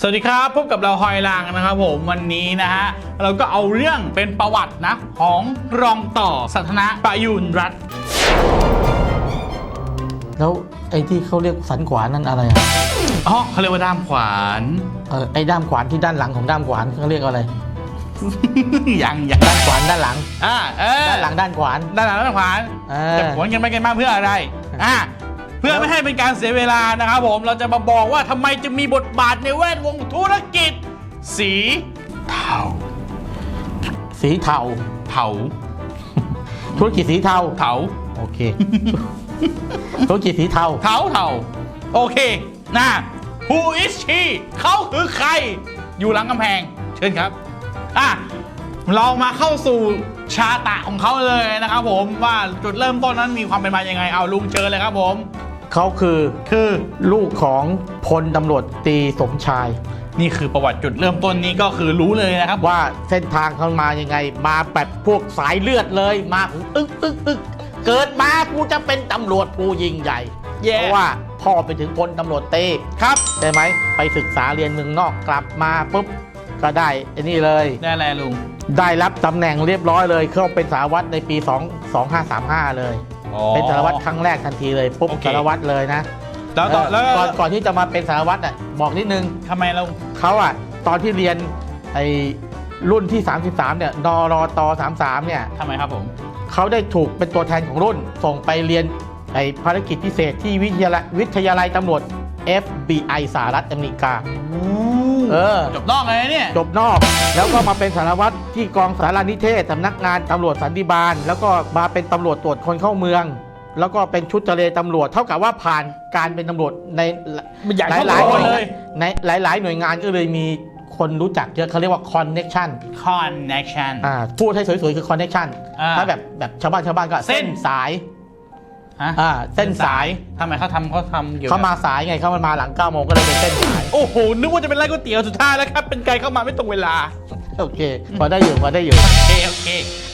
สวัสดีครับพบกับเราหอยลางนะครับผมวันนี้นะฮะเราก็เอาเรื่องเป็นประวัตินะของรองต่อสัทนะประยุนรัตน์แล้วไอ้ที่เขาเรียกสันขวานนั่นอะไรอะอ๋อเขาเรียกว่าด้ามขวาน เออไอ้ด้ามขวานที่ด้านหลังของด้ามขวานเขาเรียกอะไร ยังยังด้านขวานด้านหลัง อ่าเออด้านหลังด้านขวาน ด้านหลังด้านขวานเออ จะผวนกันไปกันมาเพื่ออะไร อ่าเพื่อไม่ให้เป็นการเสียเวลานะครับผมเราจะมาบอกว่าทำไมจะมีบทบาทในแวดวงธุรกิจ สีเทาสีเทาเทาธุรกิจสีเทาเทาโอเค ธุรกิจสีเทาเทาเทาโอเคนะ Who is she เขาคือใคร อยู่หลังกำแพง เชิญครับอะเรามาเข้าสู่ชาตะของเขาเลยนะครับผมว่าจุดเริ่มต้นนั้นมีความเป็นมายังไงเอาลุงเชิญเลยครับผม เขาคือคือลูกของพลตำรวจตรีสมชาย นี่คือประวัติจุดเริ่มต้นนี้ก็คือรู้เลยนะครับว่าเส้นทางเขามายังไง มาแบบพวกสายเลือดเลยมาอึกอึกอึกเกิดมากูจะเป็นตำรวจผู้ยิ่งใหญ่แย่เพราะว่าพ่อไปถึงพลตำรวจเต้ครับใช่ไหมไปศึกษาเรียนเมืองนอกกลับมาปุ๊บก็ได้ไอ้นี่เลยได้แล้วลุงได้รับตำแหน่งเรียบร้อยเลย เข้าเป็นสารวัตรในปี 2 2535 เลย อ๋อ เป็นสารวัตรครั้งแรกทันทีเลยปุ๊บโอเค สารวัตรเลยนะแล้วต่อเอแล้วอก่อนก่อนที่จะมาเป็นสารวัตรอะบอกนิดนึงทำไมเรา เขาอะตอนที่เรียนไอ้รุ่นที่ 33เนี่ยนรต33เนี่ยทำไมครับผม เขาได้ถูกเป็นตัวแทนของรุ่น ส่งไปเรียนไอ้ภารกิจพิเศษที่วิทยาลัยวิทยาลัยตำรวจ FBI สหรัฐอเมริกา เออ จบนอกเลยเนี่ย จบนอก แล้วก็มาเป็นสารวัตรที่กองสารนิเทศสำนักงานตำรวจสันติบาล แล้วก็มาเป็นตำรวจตรวจคนเข้าเมือง แล้วก็เป็นชุดเจรตำรวจ เท่ากับว่าผ่านการเป็นตำรวจในมันใหญ่หลายเท่าหลายตัวเลย ในหลายหลายๆ หน่วยงานก็เลยมีคนรู้จักเยอะเขาเรียกว่า connection connection อ่าพูดให้สวยๆ คือ connection อ่าถ้าแบบแบบชาวบ้านชาวบ้านก็เส้เส้นนสายฮะ อ่าเส้นสายทำไมเขาทำเขาทำเกี่ยวกับเขามาสายไงเขามาหลัง9โมงก็เลยเป็นเส้นสายโอ้โหนึกว่าจะเป็นร้านก๋วยเตี๋ยวสุดท้ายแล้วครับเป็นไก่เข้ามาไม่ตรงเวลาโอเคพอได้อยู่พอได้อยู่โอเคโอเค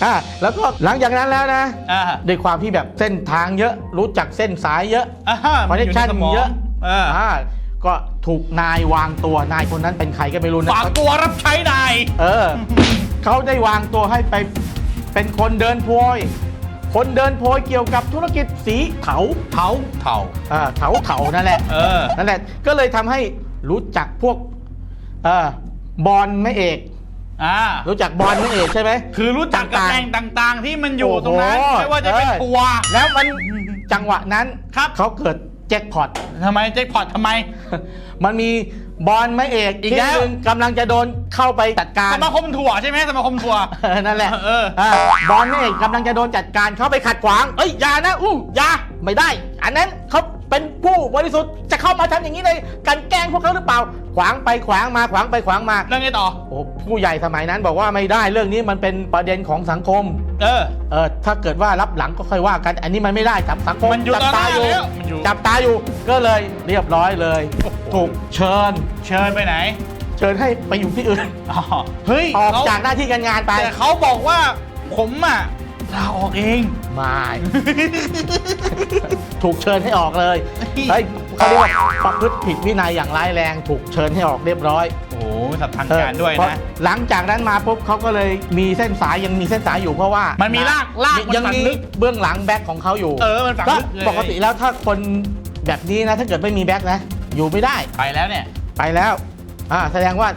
อ่าแล้วก็หลังจากนั้นแล้วนะอ่าด้วยความที่แบบเส้นทางเยอะรู้จักเส้นสายเยอะอ่าฮะคอนเนคชั่นมัยู่ใสมงเยอะอ่าอ่าก็ถูกนายวางตัวนายคนนั้นเป็นใครก็ไม่รู้นะฝากตัวรับใช้นายเออเขาได้วางตัวให้ไปเป็นคนเดินโพย คนเดินโพยเกี่ยวกับธุรกิจสีเถาเถาเถาอ่าเถาเถานั่นแหละเออนั่นแหละ ก็เลยทำให้รู้จักพวกเออบอลไม่เอกอ่ารู้จักบอลไม่เอกใช่ไหมคือรู้จักกับต่างๆแหล่งต่างๆ ที่มันอยู่ตรงนั้นโอ้โหไม่ว่าจะเป็นเออทัวร์แล้วมันจังหวะนั้นครับเขาเกิดแจ็คพอตทำไมแจ็คพอตทำไม มันมีบอลไม่เอกอีกทีแล้วมหนึ่งกำลังจะโดนเข้าไปจัดการสมาคมทัวร์ใช่ไหมสมาคมทัวร์เออนั่นแหละเออเออาบอลไม่เอกกำลังจะโดนจัดการเข้าไปขัดขวางเอ้ยอย่านะอู้อย่าไม่ได้ อันนั้นเขาเป็นผู้บริสุทธิ์จะเข้ามาทำอย่างนี้เลยกันแกล้งพวกเขาหรือเปล่า ขวางไปขวางมาขวางไปขวางมาแล้วไงต่อ โอ้ผู้ใหญ่สมัยนั้นบอกว่าไม่ได้เรื่องนี้มันเป็นประเด็นของสังคม เออ เออถ้าเกิดว่ารับหลังก็ค่อยว่ากัน อันนี้มันไม่ได้จับสังคมมันอยู่จัต่อหตาน้าอยู่ แล้วมันอยู่ จับตาอยู่ก็เลยเรียบร้อยเลยโอ้โหถูกเชิญ เชิญไปไหนเชิญให้ไปอยู่ที่อื่นอ๋อเฮ้ยออกเขาจากหน้าที่การงานไปแต่เขาบอกว่าผมอะลาออกเอง ไม่ ถูกเชิญให้ออกเลยเฮ้ย เขาเรียกว่าประพฤติผิดวินัยอย่างร้ายแรงถูกเชิญให้ออกเรียบร้อย โอ้โหสับทางการด้วยเออนะเพราหลังจากนั้นมาปุ๊บเขาก็เลยมีเส้นสายยังมีเส้นสายอยู่เพราะว่า มันมีรากรากมันยังฝังมีลึกเบื้องหลังแบ็คของเขาอยู่เออมันฝังก็ลึกเลยปกติแล้วถ้าคนแบบนี้นะถ้าเกิดไม่มีแบ็คนะ อยู่ไม่ได้ไปแล้วเนี่ยไปแล้วอ่าแสดงว่า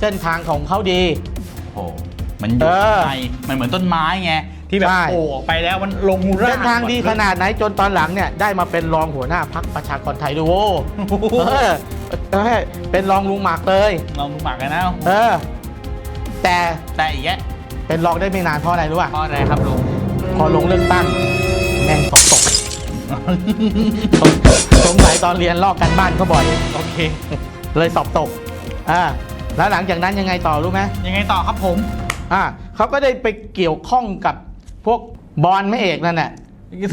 เส้นทางของเขาดีโอ้โหมันอยู่เออในมันเหมือนต้นไม้ไง ที่แบบใช่ โผล่ออกไปแล้วมันลงรากเส้นทางดีขนาดไหนจนตอนหลังเนี่ยได้มาเป็นรองหัวหน้าพักประชากรไทยด้วยโว้โอ้โหเออเออเป็นรองลุงหมากเลย ลองดูหมากกันนะเออ แต่แต่อีกแยะเป็นรองได้ไม่นานเพราะอะไรรู้ป่ะเพราะอะไรครับลุง พอลงเลือกตั้ง แม่งสอบตกสงสัยตอนเรียนลอกกันบ้านเขาบ่อย โอเค เลยสอบตกอ่าแล้วหลังจากนั้นยังไงต่อรู้ไหมยังไงต่อครับผม อ่าเขาก็ได้ไปเกี่ยวข้องกับ พวกบอลไม่เอกนั่นแหละ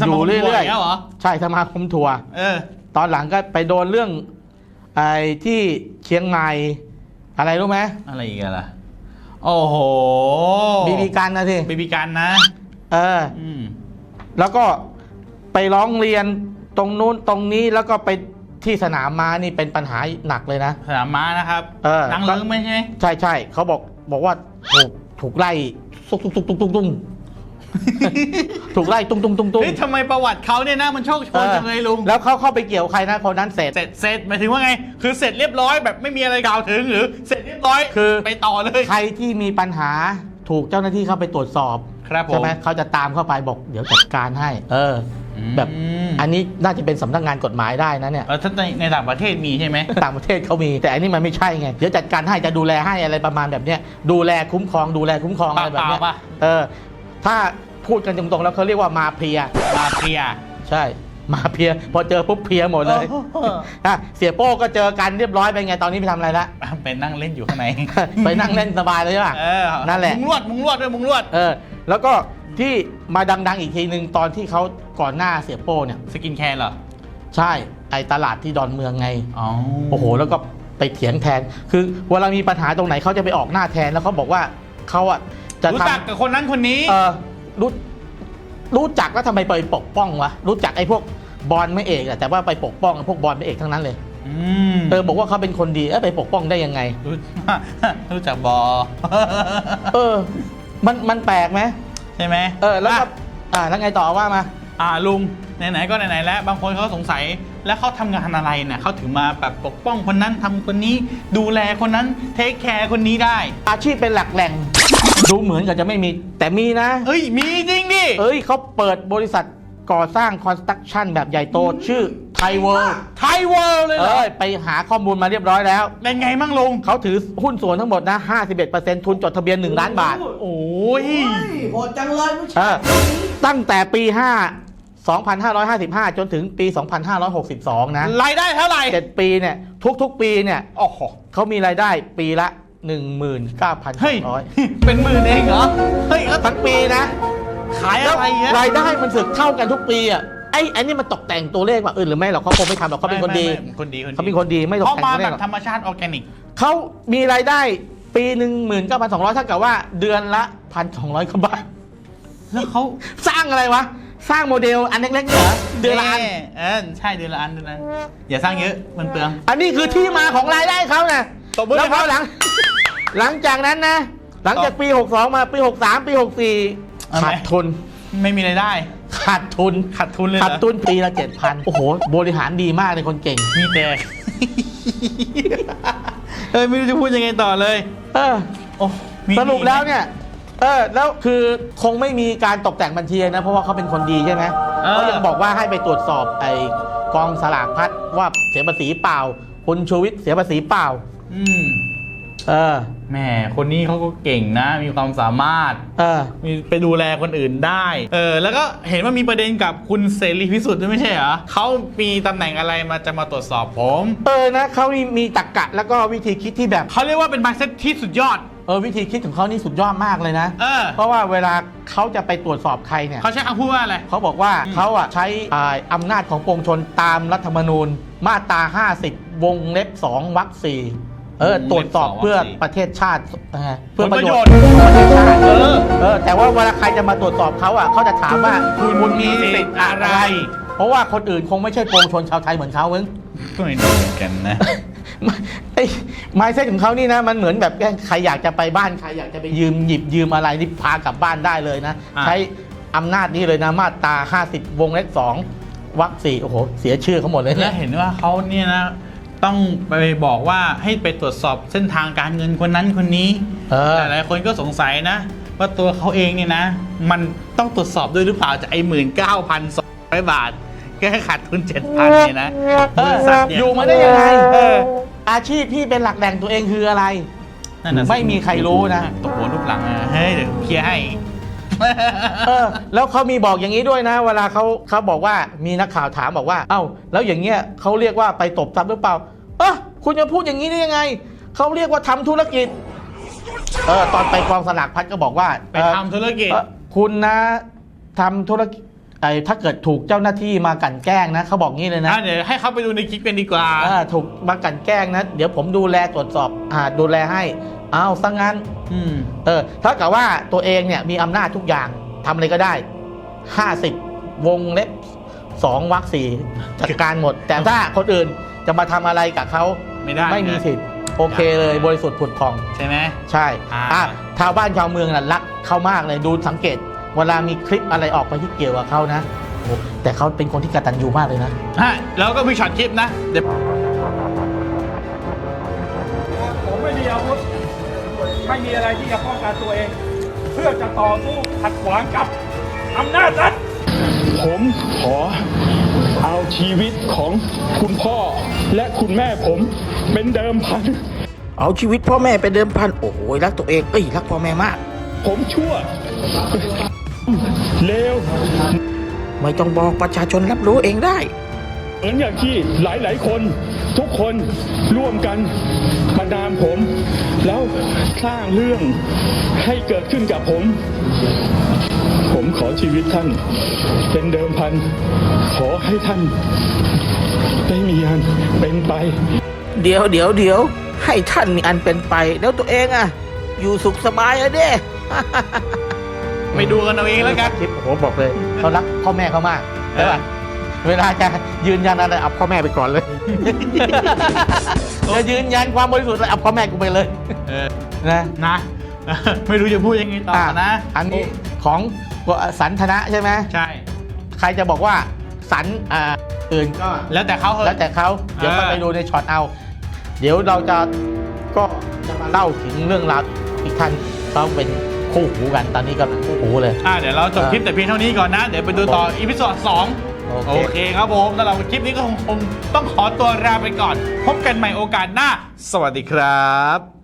สมาคมอยู่ทัวร์เรื่อยอีกแล้วเหรอๆใช่สมาคมทัวร์เออตอนหลังก็ไปโดนเรื่องไอ้ที่เชียงใหม่อะไรรู้ไหมอะไรอีกอะล่ะโอ้โหบีบีกันนะสิบีบีกันนะ เอออืมแล้วก็ไปร้องเรียนตรงนู้นตรงนี้แล้วก็ไปที่สนามม้านี่เป็นปัญหาหนักเลยนะ สนามม้านะครับเออนางเลิ้งไหมใช่ไหมใช่ใช่เขาบอกบอกว่าถูกถูกไล่ตุกตุกตุกตุกตุกตุก ถูกไล่ตุ้งตุ้งตุ้งตุ้งเฮ้ยทำไมประวัติเขาเนี่ยนะมันโชคโชนจังเลยลุง แล้วเขาเข้าไปเกี่ยวใครนะคนนั้นเสร็จ เสร็จเสร็จหมายถึงว่าไง คือเสร็จเรียบร้อยแบบไม่มีอะไรกล่าวถึงหรือ เสร็จเรียบร้อยคือไปต่อเลย ใครที่มีปัญหาถูกเจ้าหน้าที่เข้าไปตรวจสอบครับผมใช่ไหมเขาจะตามเข้าไปบอกเดี๋ยวจัดการให้ เอออมแบบอันนี้น่าจะเป็นสำนักงานกฎหมายได้นะเนี่ยเออถ้าในในต่างประเทศมีใช่ไหมต่างประเทศเขามี แต่อันนี้มันไม่ใช่ไงเดี๋ยวจัดการให้จะดูแลให้อะไรประมาณแบบเนี้ยดูแลคุ้มครองดูแลคุ้มครองอะไรแบบเนี้ยเปล่าๆป่ะเออ ถ้าพูดกันตรงๆแล้วเขาเรียกว่ามาเพีย มาเฟีย ใช่ มาเพีย พอเจอปุ๊บเพียหมดเลยโอ้โห อะเสียโป้ก็เจอกันเรียบร้อยไปไงตอนนี้ไปทำอะไรละไปนั่งเล่นอยู่ข้างใน ไปนั่งเล่นสบายเลยใช่ป่ะเออนั่นแหละ มุงลวด มุงลวดด้วยมุงลวด เออ แล้วก็ที่มาดังๆอีกทีหนึ่งตอนที่เขาก่อนหน้าเสียโป้เนี่ย สกินแคร์เหรอ ใช่ไอตลาดที่ดอนเมืองไง อ๋อโอ้โห แล้วก็ไปเถียงแทน คือเวลามีปัญหาตรงไหนเขาจะไปออกหน้าแทนแล้วเขาบอกว่าเขาอะ จะรู้ทจักกับคนนั้นคนนี้ำเออรู้รู้จักแล้วทำไมไปปกป้องวะรู้จักไอ้พวกบอลไม่เอกอะแต่ว่าไปปกป้องไอ้พวกบอลไม่เอกทั้งนั้นเลยอืมเออบอกว่าเขาเป็นคนดีเออไปปกป้องได้ยังไง รู้ รู้จักบอ เออ มันมันแปลกไหมใช่ไหมเออ แล้วก็ะอ่าแล้วไงต่อว่ามา อ่าลุงไหนๆก็ไหนๆแล้วบางคนเขาสงสัยแล้วเขาทำงานอะไรเนี่ยเขาถึงมาแบบปกป้องคนนั้นทำคนนี้ ดูแลคนนั้นเทคแคร์คนนี้ได้ อาชีพเป็นหลักแหล่ง ดูเหมือนกับจะไม่มีแต่มีนะ เฮ้ย มีจริงดิ เอ้ยเขาเปิดบริษัทก่อสร้างคอนสตรักชั่นแบบใหญ่โตชื่อไทเวิร์ไทยเวิลด์เลยเหรอ เอ้ยไปหาข้อมูลมาเรียบร้อยแล้ว เป็นไงมั่งลุง เขาถือหุ้นส่วนทั้งหมดนะ 51%ทุนจดทะเบียน 1 ล้านบาท โอ้ยโอ้ยโหดจังเลยผู้เอชายอตั้งแต่ปี 5 2555 จนถึงปี 2562 นะ รายได้เท่าไหร่ 7 ปีเนี่ย ทุกๆ ปีเนี่ยโอ้โหเขามีรายได้ปีละ เฮ้ย 19,200 เป็นหมื่นเองเหรอ เฮ้ยแล้วทั้งปีนะขายอะไรเงี้ย รายได้มันสึกเท่ากันทุกปีอะไอ้ไอ้นี่มันตกแต่งตัวเลขว่าเออหรือไม่หรอกเขาคงไม่ทำหรอกเขาเป็นคนดี ไม่ไม่ไม่คนดีคนดีเขาเป็นคนดีไม่ตกเขาแต่งมาตัวเลแบขหบรอก ธรรมชาติออร์แกนิก เขามีรายได้ปีหนึ่งหมื่นเก้าพันสองร้อยเท่ากับว่าเดือนละพันสองร้อยกว่าบาท แล้วเขาสร้างอะไรวะ สร้างโมเดลอันเล็กๆเนี่ยเหรอเดือนละอัน เออใช่เดือนละอันเดือนละอันอย่าสร้างเยอะมันเปลือง อันนี้คือที่มาของรายได้เขานะตบมือแล้วพอครับหลัง หลังจากนั้นนะ หลังจากปี 62 มาปี 63 ปี 64 ขาดทุน ไม่มีรายได้ ขาดทุน ขาดทุนเลยเหรอขาดทุนปีละ7,000โอ้โห บริหารดีมากเลยคนเก่ง มีแต่เอ้ยไม่รู้จะพูดยังไงต่อเลย เออโอ้มีสรุปแล้วเนี่ย เออ แล้วคือคงไม่มีการตกแต่งบัญชีนะ เพราะว่าเขาเป็นคนดีใช่ไหมเขายังบอกว่าให้ไปตรวจสอบไอ้กองสลากพัดว่าเสียภาษีเปล่าคุณชูวิทย์เสียภาษีเปล่า อืม เออแหม่คนนี้เขาก็เก่งนะ มีความสามารถ เออ มีไปดูแลคนอื่นได้ เออ แล้วก็เห็นว่ามีประเด็นกับคุณเสรีพิสุทธิ์ด้วยไม่ใช่เหรอเขามีตำแหน่งอะไรมาจะมาตรวจสอบผม เออนะเขามีมีตรรกกะแล้วก็วิธีคิดที่แบบ เขาเรียกว่าเป็นมาเซ็ตที่สุดยอด เออวิธีคิดของเขานี่สุดยอดมากเลยนะ เออ เพราะว่าเวลาเขาจะไปตรวจสอบใครเนี่ย เขาใช้คำพูดว่าอะไร เขาบอกว่าอืมเขาอะใช้อ่าอำนาจของปวงชนตามรัฐธรรมนูญ มาตรา 50 วงเล็บ 2 วรรคสี่ เออตรวจสอบเพื่อประเทศชาติเออเพื่อประโยชน์ของประเทศชาติเออเออแต่ว่าเวลาใครจะมาตรวจสอบเขาอะเขาจะถามว่าคุณมีสิทธิ์อะไร เพราะว่าคนอื่นคงไม่ใช่ปวงชนชาวไทยเหมือนเขาเว้ยก็ไม่รู้เหมือนกันนะไอ้ไมเซ็ตของเขานี่นะ มันเหมือนแบบใครอยากจะไปบ้านใครอยากจะไปยืมหยิบยืมอะไรนี่พากลับบ้านได้เลยนะอะใช้อำนาจนี้เลยนะมาตรา50 วงเล็บ2วรรคสี่โอ้โหเสียชื่อเขาหมดเลยแล้เนี่วยเห็นว่าเขาเนี่ยนะ ต้องไปบอกว่าให้ไปตรวจสอบเส้นทางการเงินคนนั้นคนนี้เออหลายๆคนก็สงสัยนะ ว่าตัวเขาเองเนี่ยนะ มันต้องตรวจสอบด้วยหรือเปล่าจากไอ้หมื่นเก้าพันสองร้อยบาท แค่ขาดทุนเจ็ดพันเนี่ยนะเอบอริษัทเนี่ยอยู่มาได้ยังไงเออ อาชีพที่เป็นหลักแหล่งตัวเองคืออะไร นั่นน่ะสิไม่มีใครรู้นะ ตบหัวรูปหลังอะเฮ้ยเดี๋ยวเคลียร์ให้ เออแล้วเขามีบอกอย่างนี้ด้วยนะ เวลาเขาเขาบอกว่ามีนักข่าวถามบอกว่า เอ้า แล้วอย่างเงี้ยเขาเรียกว่าไปตบทรัพย์หรือเปล่าเออคุณจะพูดอย่างนี้ได้ยังไงเขาเรียกว่าทำธุรกิจเออตอนไปกองสลากพัดก็บอกว่าไปทำธุรกิจเอ่อคุณนะทำธุรกิจไอ้ถ้าเกิดถูกเจ้าหน้าที่มากลั่นแกล้งนะเขาบอกงี้เลยนะอะเดี๋ยวให้เขาไปดูในคลิปกันดีกว่าอ่าถูกมากลั่นแกล้งนะ เดี๋ยวผมดูแลตรวจสอบอ่าดูแลให้ อ้าวซะงั้นอืมเออถ้ากับว่าตัวเองเนี่ยมีอำนาจทุกอย่างทำอะไรก็ได้50วงเล็บสองวักสี่จัดการหมด แต่ถ้าคนอื่นจะมาทำอะไรกับเขาไม่ได้ไม่มีสิทธิ์โอเคเลยบริสุทธิ์ผุดพอง ใช่ไหม ใช่อ่า อะชาวบ้านชาวเมืองน่ะรักเขามากเลยดูสังเกต เวลามีคลิปอะไรออกไปที่เกี่ยวกับเขานะโอ้แต่เขาเป็นคนที่กตัญญูมากเลยนะ ฮะแล้วก็มีช็อตคลิปนะเดี๋ยว ไม่มีอะไรที่จะป้องกันตัวเอง เพื่อจะต่อสู้ขัดขวางกับอำนาจรัฐผมขอเอาชีวิตของคุณพ่อและคุณแม่ผมเป็นเดิมพัน เอาชีวิตพ่อแม่ไปเดิมพัน โอ้โหรักตัวเองเอ้ยรักพ่อแม่มาก ผมชั่วเลวไม่ต้องบอกประชาชนรับรู้เองได้ เหมือนอย่างที่หลายๆคน ทุกคนร่วมกัน ประนามผม แล้วสร้างเรื่องให้เกิดขึ้นกับผม ผมขอชีวิตท่าน เป็นเดิมพัน ขอให้ท่าน ได้มีอันเป็นไป เดี๋ยวเดี๋ยวเดี๋ยวให้ท่านมีอันเป็นไป แล้วตัวเองอะอยู่สุขสบายอะเด้ ไปดูกันเอาเองแล้วกัน คลิปโอ้โหบอกเลยเขารักพ่อแม่เขามากใช่ป่ะ เวลาจะยืนยันอะไรเอาพ่อแม่ไปก่อนเลย จะยืนยันความบริสุทธิ์เลยเอาพ่อแม่กูไปเลยเออนะนะ ไม่รู้จะพูดยังไงต่อนะ อันนี้ของสันทนะใช่ไหมใช่ ใครจะบอกว่าสันอ่าอื่นก็แล้วแต่เขาเหแล้วอะแต่เขาเดี๋ยวเออก็ไปดูในช็อตเอา เดี๋ยวเราจะก็จะมาเล่าถึงเรื่องราวอีกท่านเขาเป็นคู่หูกันตอนนี้กำลังคู่หูเลยอ่าเดี๋ยวเราจบคลิปแต่เพียงเท่านี้ก่อนนะ เดี๋ยวไปดูต่ออีพิโซดสอง โอเคครับผมสำหรับคลิปนี้ก็คงคงต้องขอตัวลาไปก่อน พบกันใหม่โอกาสหน้า สวัสดีครับ